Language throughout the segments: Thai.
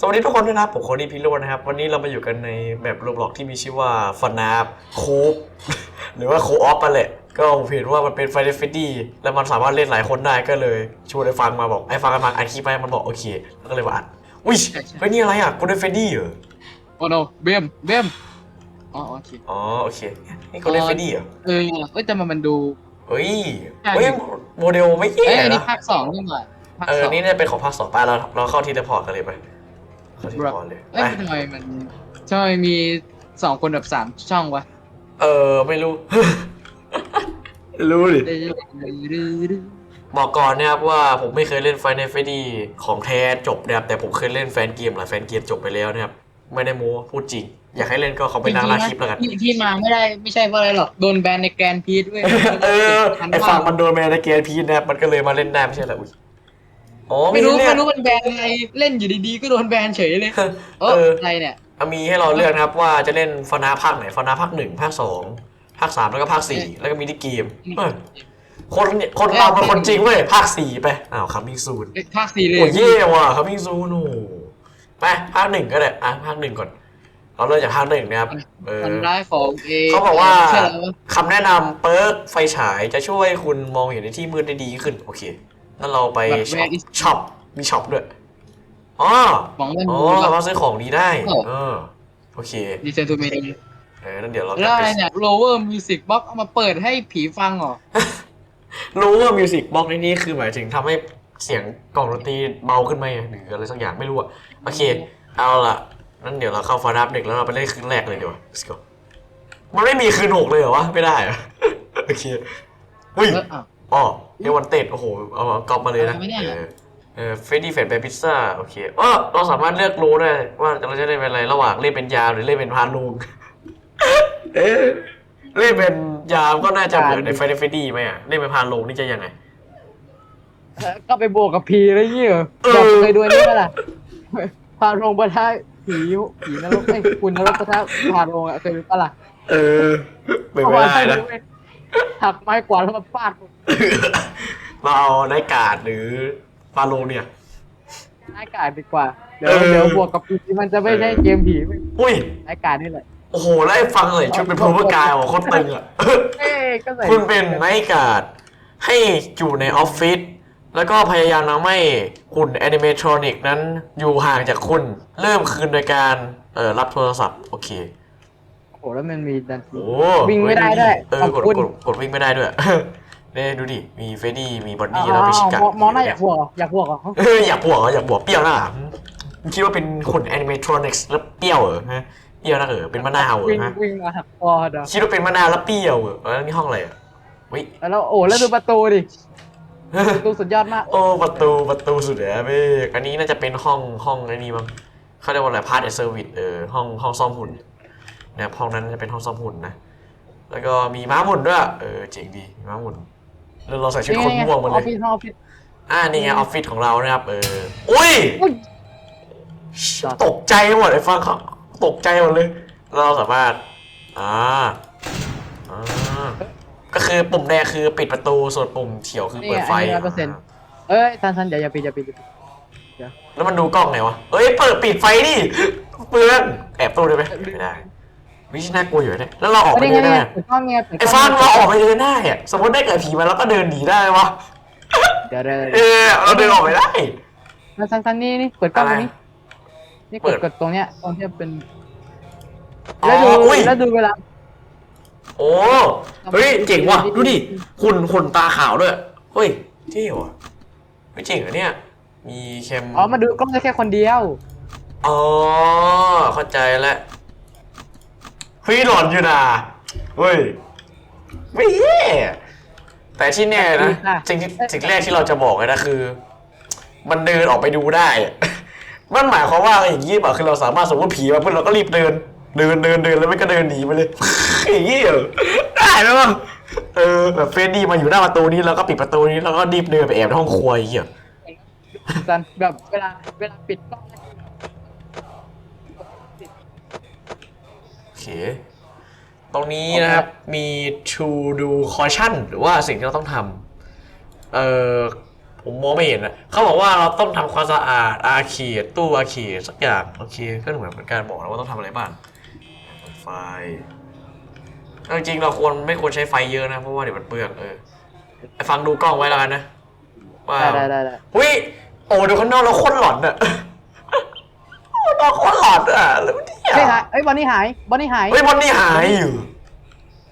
สวัสดีทุกคนด้วยนะครับผมโคดี้พิโรจน์นะครับ วันนี้เรามาอยู่กันในแบบโรบล็อกที่มีชื่อว่าฟันนาบโคบหรือว่าโคออฟไปแหละก็ผมเห็นว่ามันเป็นไฟเดฟิตี้แล้วมันสามารถเล่นหลายคนได้ก็เลยชวนไอ้ฟังมาบอกไอ้ฟังกันมาอัดคลิปไปมันบอกโอเคแล้วก็เลยว่าอัดอุ้ยเฮ้ยนี่อะไรอะโกลเด้นเฟดดี้เหรอโอ้โนเบมเบมอ๋อโอเคอ๋อโอเคนี่โกลเด้นเฟดดี้เหรอเออเอ้ยแต่มันมันดูเฮ้ยใช่เฮ้ยโมเดลไม่เอ้แย่ยอันนี้นะภาคสองนี่หว่าภาคเออสองนี่เนี่ยเป็นของภาคสองไปเราเราเข้าทีละพอร์ตกันเลยไป เข้าทีละพอร์ตเลยเอ้ยไปทำไมมันทำไมมีสองคนแบบสามช่องวะ เออไม่รู้ รู้ดิ บอกก่อนนะครับว่าผมไม่เคยเล่นไฟในเฟดีของแท้จบนะครับแต่ผมเคยเล่นแฟนเกมหลายแฟนเกมจบไปแล้วนะครับไม่ได้โม้พูดจริง อยากให้เล่นก็เขาไปนั่งลาคลิปแล้วกันที่ที่มาไม่ได้ไม่ใช่เพราะอะไรหรอกโดนแบนในแกรนด์พีทเว้ยเออไอฝั่งมันโดนแมนในเกมพีทนะครับมันก็เลยมาเล่นได้ไม่ใช่เหรออุ้ย อ๋อไม่รู้เลือไม่กรู้มันแบนอะไรเล่นอยู่ดีๆก็โดนแบนเฉยเลยเอเออออะไรเนี่ยมีให้เราเลือกนะครับว่าจะเล่นฟานาภาคไหนฟานาภาคหนึ่งภาคสองภาคสามแล้วก็ภาคสี่แล้วก็มีที่เกมเออคนเนี่ยคนเราเป็นคนจริงเว้ยภาคสี่ไปอ้าวคัมมิ่งซูนเอ้ยภาคสี่เลยโอ้ยเย่ว่ะคัมมิ่งซูนโอ้โหไปภาคหนึ่งก็ได้อะภาคหนึ่งก่อนเราเริ่มจากภาคหนึ่งนะครับเออคนร้ายของเอเขาบอกว่าใช่แล้ววะคำแนะนำเปิร์กไฟฉายจะช่วยคุณมองเห็นในที่มืดได้ดีขึ้น โอเค นั่นเราไปช็อปช็อปมีช็อปด้วยอ๋อหวังว่าอ๋อดูสามารถซื้อของดีได้เออเออโอเคดีเซนทูเมดีเออนั่นเดี๋ยวเรากแล้ลัวบอะไปไรเนี่ย lower music box เอามาเปิดให้ผีฟังเหรอ รู้ว่ามิวสิกบล็อกในนี้คือหมายถึงทำให้เสียงกล่องดนตรีเบาขึ้นไหมหรืออะไรสักอย่างไม่รู้อะโอเค เอาล่ะนั่นเดี๋ยวเราเข้าฟาราบเด็กแล้วเราไปเล่นคืนแรกเลยดีกว่า let's go มันไม่มีคืนหกเลยเหรอวะไม่ได้เหรอะโอเคเฮ้ย เอออะอ๋อ เฮวันเต็ดโอ้โหเอามากรอบมาเลยนะเอาไม่ได้เอเหรออเออเฟรดดี้เฟดเป็นพิซซ่าโอเคอ๋อเราสามารถเลือกรู้ได้ว่าเราจะเล่นเป็นอะไรระหว่างเล่นเป็นยามหรือเล่นเป็นพาลุงเอ๊ะเล่นเป็นยามก็น่าจะเหมือนในไฟเดฟดี้ไหมอะเล่นเป็นพาลุงนี่จะยังไง ก็ไปบวกกับผีอะไรเงี้ยเออ แบบเคยดูนี่ไหมล่ะพาโรงประทะผีผีนรกไอ้ยคุณนรกประทะพาโรงอะเคยดูปะล่ะเออเป็นไม่ได้นะหั กไม้กวาดแล้วมาฟาดผมเราเอาไนท์การ์ดหรือฟาโลเนี่ยไม้กาดดีกว่า เดี๋ยวเออ เดี๋ยวบวกกับผีมันจะไม่ใช่เกมผีไม่อุ้ยไม้กาดนี่แหละ โอ้โหแล้วไอ้ฟังเลยชุดเป็นพาวเวอร์กายโอ้โหโคตรตึงอะ เอ้ยก็ใส่คุณเป็นไนท์การ์ดให้อยู่ในออฟฟิศแล้วก็พยายามทำให้หุ่นแอนิเมทรอนิกนั้นอยู่ห่างจากคุณ เริ่มคืนโดยการเอ่อรับโทรศัพท์ โอเคโอ้โหแล้วมันมีดันทีโอ้วิ่งไม่ได้ด้วยเออขอบกดคุณกดกดวิ่งไม่ได้ด้วย เนี่ยดูดิมีเฟรดดี้มีบอนอ้านี่แล้วมีชิวกามองมองหน้าอยากบวกเหรออยากบวกเหรอเอออยากบวกเหรออยากบวกเปรี้ยวหน้ามึงคิดว่าเป็นหุ่นแอนิเมทรอนิกส์แล้วเปรี้ยวเหรอฮะเปรี้ยวนะเออเป็นมะนาวเหรวิ่งอฮะวิ่งมาหักคอเด้อคิดว่าเป็นมะนาวแล้วเปรี้ยวเหรอแล้วนี่ห้องอะไรอะวิ แล้วโอ้แล้วดูประตูดิประตูสุดยอดมากโอ้ประตูประตูสุดเลยเบ้อันนี้น่าจะเป็นห้องห้องไอ้นี่มั้งเขาเรียกว่าอะไรพาร์ทเอเซอร์วิสเออห้องห้องซ่อมหุ่น นะครับห้องนั้นจะเป็นห้องซ่อมหุ่นนะ แล้วก็มีม้าหมุนด้วย เออเจ๋งดีมีม้าหมุนแล้วเราใส่ชุดคนม่วงมาอเลอฟฟิยศห้องออฟฟิศอ่านี่ไงออฟฟิศของเรานะครับ เอออุ้ยอุ้ย ตกใจหมดไอ้ฟังเขาตกใจหมดเลย เราสามารถ อ่า อ่า ก็คือปุ่มแดงคือปิดประตู ส่วนปุ่มเขียวคือเปิดไฟนี่ไงอันนี้100%เอ้ยทันทันอย่าอย่าปิดอย่าปิดอย่าปิดแล้วมันดูกล้องไงวะ เอ้ย เปิดปิดไฟดิเปลือนแอบตู้ได้ไหมไม่ได้ วิชน่ากลัวอยู่เนี่ยแล้วเราออกไปนี่ไงเดินได้นี่ไหไงมเปิดกล้องไงเปิดกไอ้ล้ฟังเราออกไปเดินได้อะสมมติได้เกิดผีมาแล้วก็เดินหนีได้วะเดี๋ยวเดี๋ยวเออเราเดินออกไปได้ทันทันทันนี่นี่เปิดกล้องอะไรตรงนี้นี่เปิกดด กดตรงเนี้ยตรงที่เป็นอ๋อแล้วดูอุ้ยแล้วดูเวลาโอ้เฮ้ยเจ๋งว่ะดูดิหุ่นหุ่นตาขาวด้วยเฮ้ยเท่ว่ะเฮ้ยเจ๋งเหรอเนี่ย มีแคมอ๋อมาดูกล้องได้แค่คนเดียว อ๋อเข้าใจแล้ว เฮ้ยหลอนอยู่นะเฮ้ยไม่แย่แต่ที่แน่นะสิ่งที่สิ่งแรกที่เราจะบอกเลยนะคือ มันเดินออกไปดูได้อะมันหมายความว่าอย่างนี้เปล่าคือเราสามารถสมมติผีมาเพื่อเราก็รีบเดิน เดินเดินเดินแล้วมันก็เดินหนีไปเลยอย่างนี้เหรอได้ไหมวะเออแบบเฟรดดี้มาอยู่หน้าประตูนี้แล้วก็ปิดประตูนี้แล้วก็รีบเดินไปแอบในห้องครัวอย่างเงี้ยสันแบบเวลาเวลาปิดกล้องนะ โอเค ตรงนี้นะครับ มี to do caution หรือว่าสิ่งที่เราต้องทำเอ่อผมมองไม่เห็นนะเขาบอกว่าเราต้องทำความสะอาดอาเขียตู้อาเขียสักอย่าง โอเค ก็เหมือนเป็นการบอกแล้วว่าต้องทำอะไรบ้างเปิดไฟเอาจริงๆเราควรไม่ควรใช้ไฟเยอะนะ เพราะว่าเดี๋ยวมันเปลืองเออไอ้ฟังดูกล้องไว้แล้วกันนะว่าได้ได้ได้ได้วิโอ้ดูข้างนอกเราโคตรหลอนอะโอ้นอกโคตรหลอนอะแล้ว เนี่ยเฮ้ยหายเอ้ยบอลนี่หายบอลนี่หายเฮ้ยวันนี้หายอยู่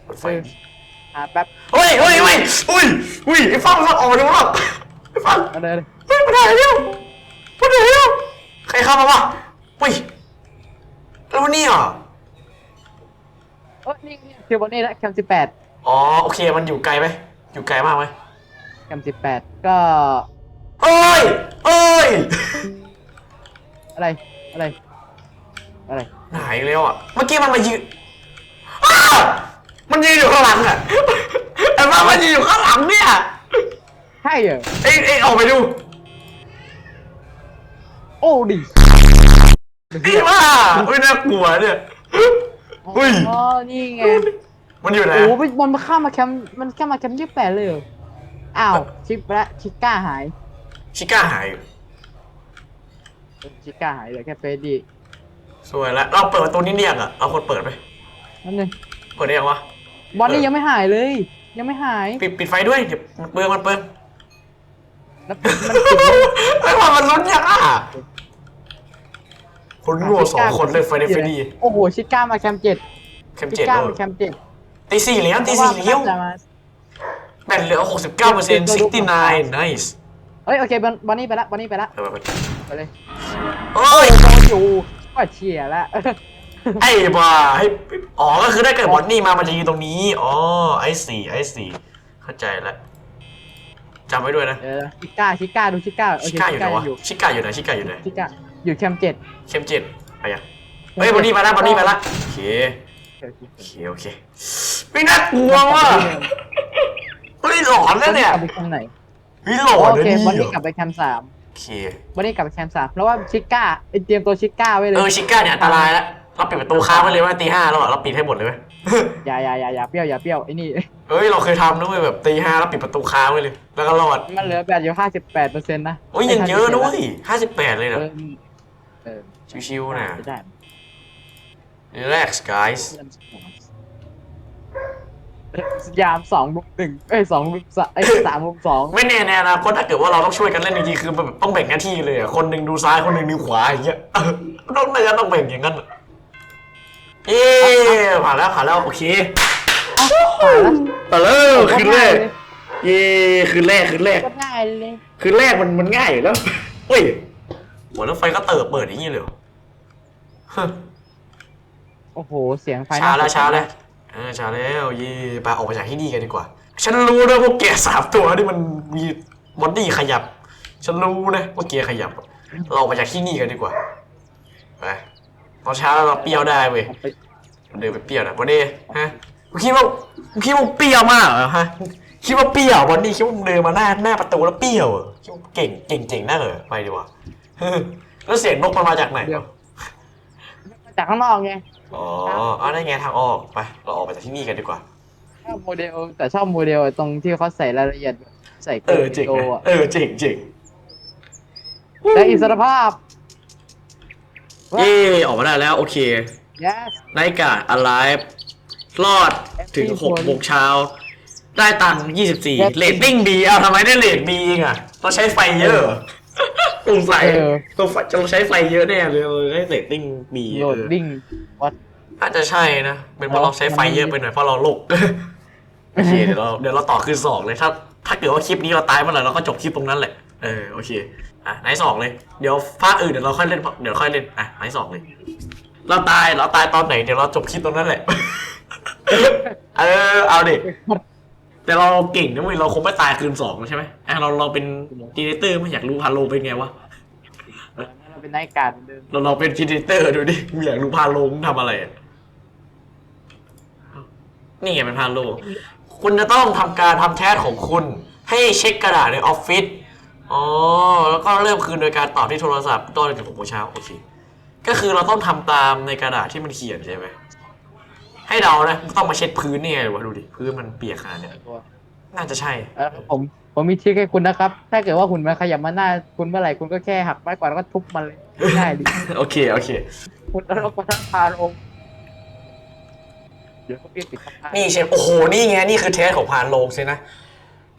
เปิดไฟหาแป๊บเฮ้ยเฮ้ยเฮ้ยอุ้ยอุ้ยไอ้ฟังฟังออกมาดูหรอกไอ้ฟังเอาเลยเฮ้ยมันหายแล้วมันหายแล้วใครเข้ามาวะอุ้ยแล้ววันนี้อะเอ้ยนี่นี่คือบอลนี่ละแคมสิบแปดอ๋อโอเคมันอยู่ไกลไหมอยู่ไกลมากไหมแคมสิบแปดก็เอ้ยเอ้ยอะไรอะไรอะไร หายแล้วอะ เมื่อกี้มันมายืนอ้าวมันยืนอยู่ข้างหลังอะไอ้ฟ้ามันยืนอยู่ข้างหลังเนี่ยใช่เหรอเอ้ยเอ้ยออกไปดูโอ้ดิพี่ว่าไม่น่ากลัวเนี่ยอุ้ยอ๋อนี่ไงมันอยู่ไหนโอ้โหมันมาข้ามมาแคมมันข้ามมาแคมยี่แปดเลยเหรออ้าวชิปและชิก้าหายชิก้าหายอยู่ชิก้าหายเหลือแค่เฟรดดี้ สวยแล้วเราเปิดประตูนี้เรียกอะเราควรเปิดไหมนั่นนึงเปิดได้ยังวะบอลนี่ยังไม่หายเลย ยังไม่หายปิดปิดไฟด้วยเดี๋ยวมันเปลืองมันเปลืองแล้วมันติดเลยไอ้ว่ามันลุ้นยังอะคนโง่สองคนเลยไฟในไฟดีโอ้โหชิก้ามาแคมเจ็ดแคมชิเจ็ดก้าเออมาแคมเจ็ดตีสี่แล้วตีสี่แล้วเพราะามันน่าจะมาแบตเหลือหกสิบเก้าเปอร์เซ็นต์ซิกตี้นายนิสเอ้ยโอเคบอลบอลนี่ไปละบอลนี่ไปละเออไปไปเลยเอ้ยโดนอยู่ ก็เฉียละ ไอ้บ้าให้อ๋อก็คือถ้าเกิดบอลนี่มามันจะยืนตรงนี้อ๋อไอ้สี่ไอ้สี่เข้าใจแล้วจำไว้ด้วยนะเออชิก้าชิก้าดูชิก้าโอชิเคก้าอยู่ไหนวะอยู่ชิก้าอยู่ไหนชิก้าอยู่ไหนชิก้าอยู่แคมเจ็ดเข้มเจ็ดไปยังเฮ้ยบอลนี่มาแล้วบอลนี่มาแล้วโอเคโอเคโอเคโอเคไม่น่ากลัวว่ะเฮ้ยหลอนแล้วเนี่ยกลับไปแคมไหนเฮ้ยหลอนโอนะเคนี่บอลนี่กลับไปแคมสามโอ เคบอลนี่กลับไปแคมสามเพราะว่าชิก้าไอเตรียมตัวชิก้าไว้เลยเออชิก้าเนี่ยอันตรายแล้วเราปิดประตูค้างไว้เลยว่าตีห้าแล้วอะเราปิดให้หมดเลยไหมอย่าอย่าอย่าอย่าเปรี้ยวอย่าเปรี้ยวไอ้นี่เฮ้ยเราเคยทำนะเว้ยแบบตีห้าแล้วปิดประตูค้างไว้เลย แล้วก็รอดมันเหลือแบตอยู่ห้าสิบแปดเปอร์เซ็นต์นะโอ้ยยังเยอะนะเว้ยห้าสิบแปดเลยเอนะอเออชิวๆนะไม่ได้ relax guys ยามสองบุกหนึ่งเอ้ยสองบุกสามไอ้ยสามบุกสองไม่แน่แน่นะเพราะถ้าเกิดว่าเราต้องช่วยกันเล่นจริงๆคือแบบต้องแบ่งหน้าที่เลยอะคนหนึ่งดูซ้ายคนหนึ่งดูขวาอย่างเงี้ยเออต้องน่าจะต้องแบ่งอย่างนั้นอะเย้ผ่านแล้วผ่านแล้วโอเคผ่านแล้วต่อเลยคืนแรกเลยเย้คืนแรกคืนแรกก็ง่ายเลย คืนแรกมันมันง่ายอยู่แล้วเฮ้ยหัวรถไฟก็เติบเปิดอย่างนี้เลยเหรอฮะโอ้โห เสียงไฟช้าแล้วน่สนใจช้าแล้ว เออชาแล้วย่ไปออกไปจากที่นี่กันดีกว่า ฉันรู้นะพวกแกสามตัวที่มันมีบอดี้ขยับ ฉันรู้นะว่าแกขยับ เราออกไปจากที่นี่กันดีกว่าไปตอนเช้าเราเปรี้ยวได้เว้ยเดินไปเปรี้ยวนะบอดี้ฮะคิดว่าคิดว่าเปรี้ยวมากเหรอฮะคิดว่าเปรี้ยวบอดี้คิดว่าเดินมาหน้าหน้าประตูแล้วเปรี้ยวคิดว่าเก่งเก่งเจ๋งน่าเหรอไปดีกว่าแล้วเสียงนกมันมาจากไหนวะจากข้างนอกไง อ๋อเอาได้ไงทางออกไปเราออกไปจากที่นี่กันดีกว่า ชอบโมเดล แต่ชอบโมเดลตรงที่เขาใส่รายละเอียดใส่เออเจ๋งโลนะอะเออเจ๋งเจ๋งและอิสรภาพ เย่ออกมาได้แล้วโอเค yes นายกา alive รอดถึงหกโมงเช้า ได้ตังค์ยี่สิบสี่เรตติ้งดี เอาทำไมได้เรตบีอะเราใช้ไฟเยอะ เหรอสงสัยเออ ตัวไฟจะเราใช้ไฟเยอะแน่เลยเลยได้เรตติ้งบีโหลดดิ้งวัด อาจจะใช่นะ เป็นเพราะเราใช้ไฟเยอะไปหน่อยเพราะเราโลกโอเคเดี๋ยวเราเดี๋ยวเราต่อคืนสองเลยถ้า ถ้าเกิดว่าคลิปนี้เราตายเมื่อไหร่เราก็จบคลิปตรงนั้นแหละเออโอเคอะไหนสองเลยเดี๋ยวภาคอื่นเดี๋ยวเราค่อยเล่นเดี๋ยวค่อยเล่นอะไหนสองเลย เราตายเราตายตอนไหนเดี๋ยวเราจบคลิปตรงนั้นแหละ เออเอาดิ แต่เราเก่งนะเว้ยเราคงไม่ตายคืนสองใช่ไหมอะเราเราเป็นดีเรเตอร์ไม่อยากรู้พาโลเป็นไงวะเราเป็นนายการเหมือนเดิมเราเราเป็นดีเรเตอร์ดูดิกูอยากรู้พาโลมึงทำอะไรอะนี่ไงเป็นพาโล คุณจะต้องทำการทำแทสของคุณ ให้เช็คกระดาษในออฟฟิศอ๋อแล้วก็เริ่มคืนโดยการตอบที่โทรศัพท์ตอนถึงหกโมงเช้าโอเคก็คือเราต้องทำตามในกระดาษที่มันเขียนใช่ไหม ให้เดานะต้องมาเช็ดพื้นนี่ไงวะดูดิพื้นมันเปียกขนาดเนี้ยตัวน่าจะใช่ เออผมผมมีทริคให้คุณนะครับ ถ้าเกิดว่าหุ่นมันขยับมาหน้าคุณเมื่อไหร่คุณก็แค่หักไม้กวาดแล้วก็ทุบมันเลยง่ายดีโอเคโอเค คุณนรกประทับพาลงเดี๋ยวเขาเปลี่ยนปิดทับพานี่เชฟโอ้โห นี่ไง นี่คือเทสของพานโลงสินะ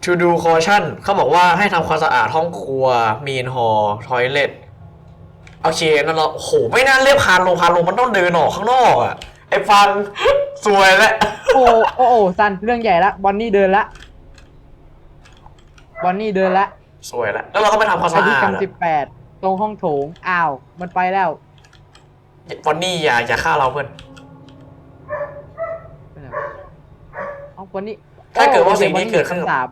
to do caution เขาบอกว่าให้ทำความสะอาดห้องครัว mean hall toilet โอเคนั่นเราโอ้โห ไม่น่าเรียกพานโลงพานโลงมันต้องเดินออกข้างนอกอะ ไอ้ฟังสวยแล้วโอ้โอ้โอ้ซันเรื่องใหญ่ละบอนนี่เดินละบอนนี่เดินละสวยแล้วแล้วเราก็ไปทำความไปสะที่อาดคำสิบแปดตรงห้องโถงอ้าว มันไปแล้ววันนี้อย่าอย่าฆ่าเราเพื่อนเอาวันนี้ถ้าเกิดว่าสิ่งนี้เกิดขึ้นสาม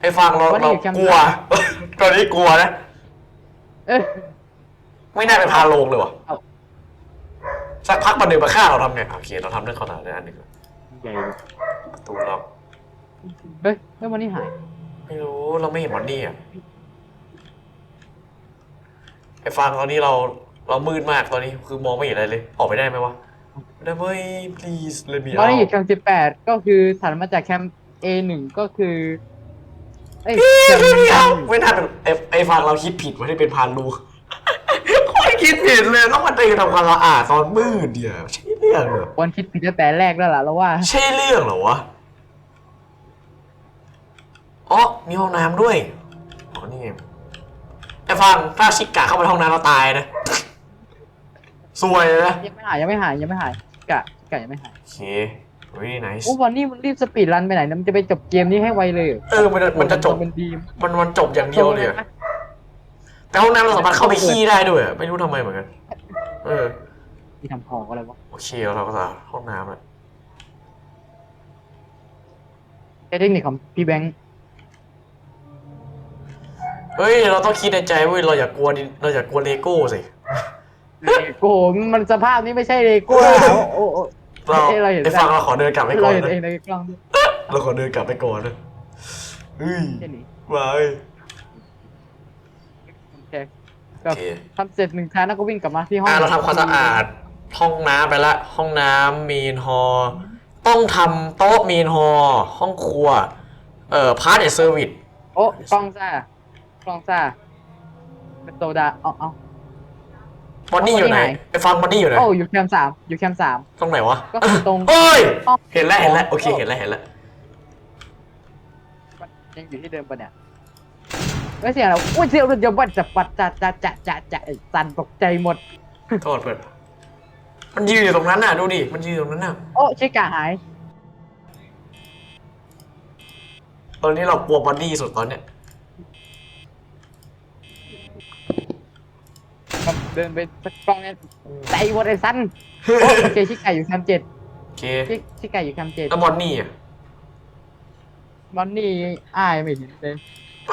ไอ้ฟังเราวันนี้เราอยู่แคมป์กลัวตอนนี้กลัวนะ เอ้ย ไม่น่าเป็นพานโลงเลยวะเอา สักพักมันเดินมาฆ่าเราทำไงโอเคเราทำเรื่องขนาดนั้นดีกว่าใหญ่ประตูล็อกเฮ้ยเฮ้ยวันนี้หาย ไม่รู้เราไม่เห็นวันนี้อะไอ้ฟังตอนนี้เราเรามืดมากตอนนี้คือมองไม่เห็นอะไรเลย ออกไปได้ไหมวะไม่ได้เว้ย please let me วัน out นี้อยู่แคมป์สิบแปดก็คือถัดมาจากแคมป์ A หนึ่งก็คือ เอ้ยแคมป์ไม่เอาหนึ่งไม่น่าเป็นไอ้ไอ้ฟังเราคิดผิดว่าที่เป็นพานลูกโคตรคิดผิดเลยต้องมาเดินทำความสะอาดตอนมืดเดียวใช่เรื่องเหรอวันคิดผิดตั้งแต่แรกแล้วล่ะเราว่า ใช่เรื่องเหรอวะอ๋อมีห้องน้ำด้วยอ๋อนี่ไงไอ้ฟังถ้าชิกะเข้าไปในห้องน้ำเราตายนะสวยเลยนะยังไม่หายยังไม่หายยังไม่หายกะกะยังไม่หายโอเคเฮ้ย nice โอ้วันนี้มันรีบสปีดรันไปไหนนะมันจะไปจบเกมนี้ให้ไวเลยเหรอเออมันจะมันจะจบมันดีมันมันจบอย่างเดียวเลยอะ แต่ห้องน้ำเราสามารถเข้าไปขี้ได้ด้วยอะไม่รู้ทำไมเหมือนกัน เออ ที่ทำพออะไรวะโอเคเราก็จะห้องน้ำแล้วใช้เทคนิคของพี่แบงค์เฮ้ย เราต้องคิดในใจเว้ยเราอย่ากลัวดิเราอย่ากลัวเลโก้สิโอ้โหมันสภาพนี้ไม่ใช่เลโก้อะโอ้โอ้ เราเอ้ยเราเห็น ไอ้ฟังเราขอเดินกลับไปก่เราอนเห็นนะเองในกล้องด้วยเราขอเดินกลับไปก่อนนะเฮ้ย แค่นี้ มาเอ้ย โอเคโอก็เคทำเสร็จหนึ่งครั้งแล้วก็วิ่งกลับมาที่ห้องอ่าเราทำความสะอาดห้องน้ำไปละ ห้องน้ำมีนฮอลต้องทำโต๊ะมีนฮอลห้องครัว เอ่อพาร์ทเอเซอร์วิสโอ้กล้องซ่ากล้องซ่าเป็นโซดาเอาเอา บอนนี่อยู่ไหนบอนนี่ไหนไอ้ฟังบอนนี่อยู่ไหน โอ้อยู่แคมป์สามอยู่แคมป์สาม ตรงไหนวะก็คือตรงเฮ้ยอ๋อเห็นแล้วเห็นแล้วโอเคเห็นแล้วเห็นแล้วยังอยู่ที่เดิมปะเนี่ย ไม่เสียงแล้วอุ้ยเสียงมันจะวัดจะปัดจะจะจะจะจะไอ้สั่นตกใจหมด โทษเพื่อนมันยืนอยู่ตรงนั้นน่ะ ดูดิ มันยืนอยู่ตรงนั้นน่ะ โอ้ชิกาหาย ตอนนี้เรากลัวบอนนี่สุดตอนเนี้ย ครับเดินไปสักกล้องเนี่ยใจหมดไอ้สันโอ้โอเคชิกาอยู่แคมป์เจ็ดโอเคชิชิกาอยู่แคมป์เจ็ดแล้วบอนนี่อะ บอนนี่อ้ายไม่เห็นเลย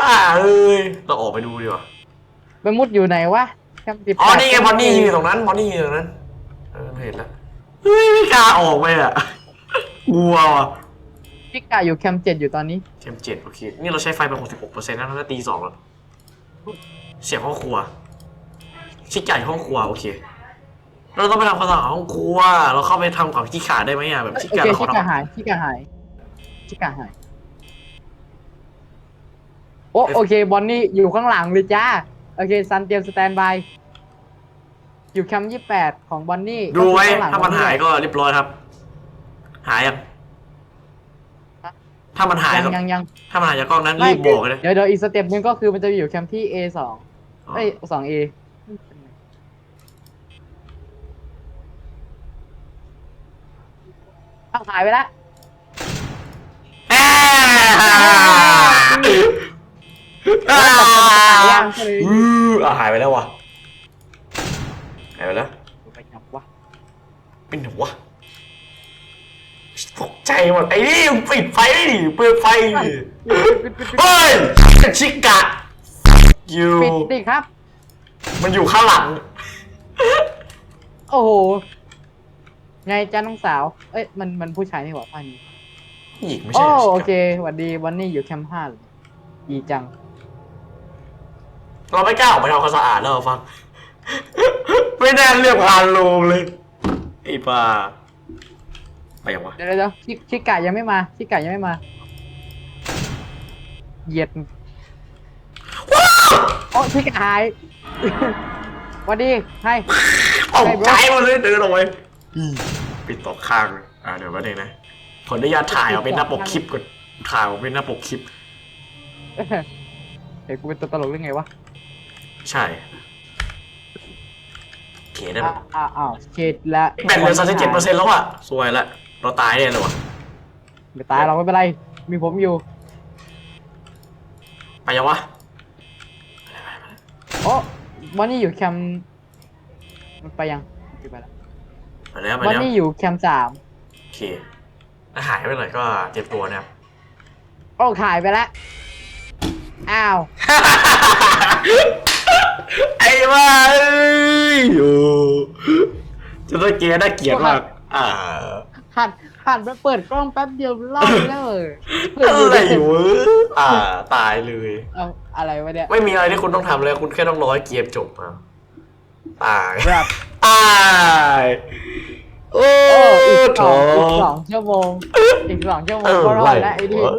ป้าเอ้ยเราออกไปดูดีกว่าไปมุดอยู่ไหนวะแคมป์สิบอ๋อนี่ไงบอนนี่ยืนอยู่ตรงนั้นบอนนี่ยืนอยู่ตรงนั้นเออเห็นแล้วเฮ้ยไม่กล้าออกไปอะกลัวว่ะชิกาอยู่แคมป์เจ็ดอยู่ตอนนี้เทมเจ็ดโอเค นี่เราใช้ไฟไปหกสิบหกเปอร์เซ็นต์แล้วน่าจะตีสองแล้วเสียงห้องครัว ชิคใหญ่ห้องครัวโอเค เราต้องไปทำความสะอาดห้องครัว เราเข้าไปทำกับที่ขาได้ไหมอะแบบโอชิคเคใหญ่เราขชิอทำ กาหายชิกาหายชิกาหาย โอ้โอเคบอนนี่อยู่ข้างหลังเลยจ้า โอเคซันเตรียมสแตนบาย อยู่แคมป์ยี่แปดของบอนนี่ดูไว้ก็คือข้งลังถ้ามันหายก็เรียบร้อยครับ หายยังถ้ามันหายยังยังยังถ้ามันหายจากกล้องนั้นไม่รีบบอกเลยเดี๋ยวเดี๋ยวอีกสเต็ปหนึงก็คือมันจะอยู่แคมป์ที่ A สองเอ้ยสอง A อ้าวหายไปละอ่าอ่า ย่างก็เลยอืออะหายไปแล้ววะหายไปแล้วไปจับวะเป็นหนูวะตกใจหมดไอ้นี่ปิดไฟดิเปิดไฟดิเฮ้ยชิกะอยู่ปิดดิครับ มันอยู่ข้างหลัง โอ้โหไงจ้าน้องสาว เอ้ยมันมันผู้ชายนี่หว่าป้านี้หญิงไม่โอ้ใช่หรโอชิเคกะสวัสดีวันนี้อยู่แคมป์ห้าเลยดีจัง เราไม่กล้าออกไปทำความสะอาดแล้วเหรอฟัง ไม่น่าเรียกพานโลงเลยไอ้ป้าไปยังวะเดี๋ยวเดี๋ยวชิชิกะยังไม่มา ชิกะยังไม่มา เหยียดโอ้ชิกหายสวัสดีให้ตกใจหมดเลยเดินออกไปอีปิดตกข้างเลยอ่าเดี๋ยวมาเองนะขออนุญาตถ่ายเอาเป็นหน้าปกคลิปก่อนถ่ายเอาเป็นหน้าปกคลิปเฮ้ยกูเป็นตัวตลกหรือไงวะ ใช่โอเคได้ไหมอ้าวอ้าวอ้าวเช็ดละแบตเหลือสามสิบเจ็ดเปอร์เซ็นต์แล้วอะสวยละเราตายแน่เลยวะไม่ตายเราไม่เป็นไร มีผมอยู่ ไปยังวะโอ้วันนี้อยู่แคมป์มันไปยังไปแล้วมาแล้วมาวันแล้วนี้อยู่แคมป์สามโอเคถ้าหายไปหน่อยก็เตรียมตัวนะครับ โอ้ขายไปแล้ว อ้าว ไอ้บ้าเอ้ยโอ้จะได้เกียร์ได้เกียร์มาก อ่าหันหันไปเปิดกล้องแป๊บเดียวรอบเลยเปิดอะไรอยู่วะอ่า ตายเลย เอาอะไรวะเนี่ยไม่มีอะไรที่คุณต้องทำเลยคุณแค่ต้องรอให้เกียร์จบมาตายแบบตายโอ้โอ้อีกสโถองอีกสองชั่วโมงอีกสองชั่วโมงก็รอดแล้วไอ้นี่เออ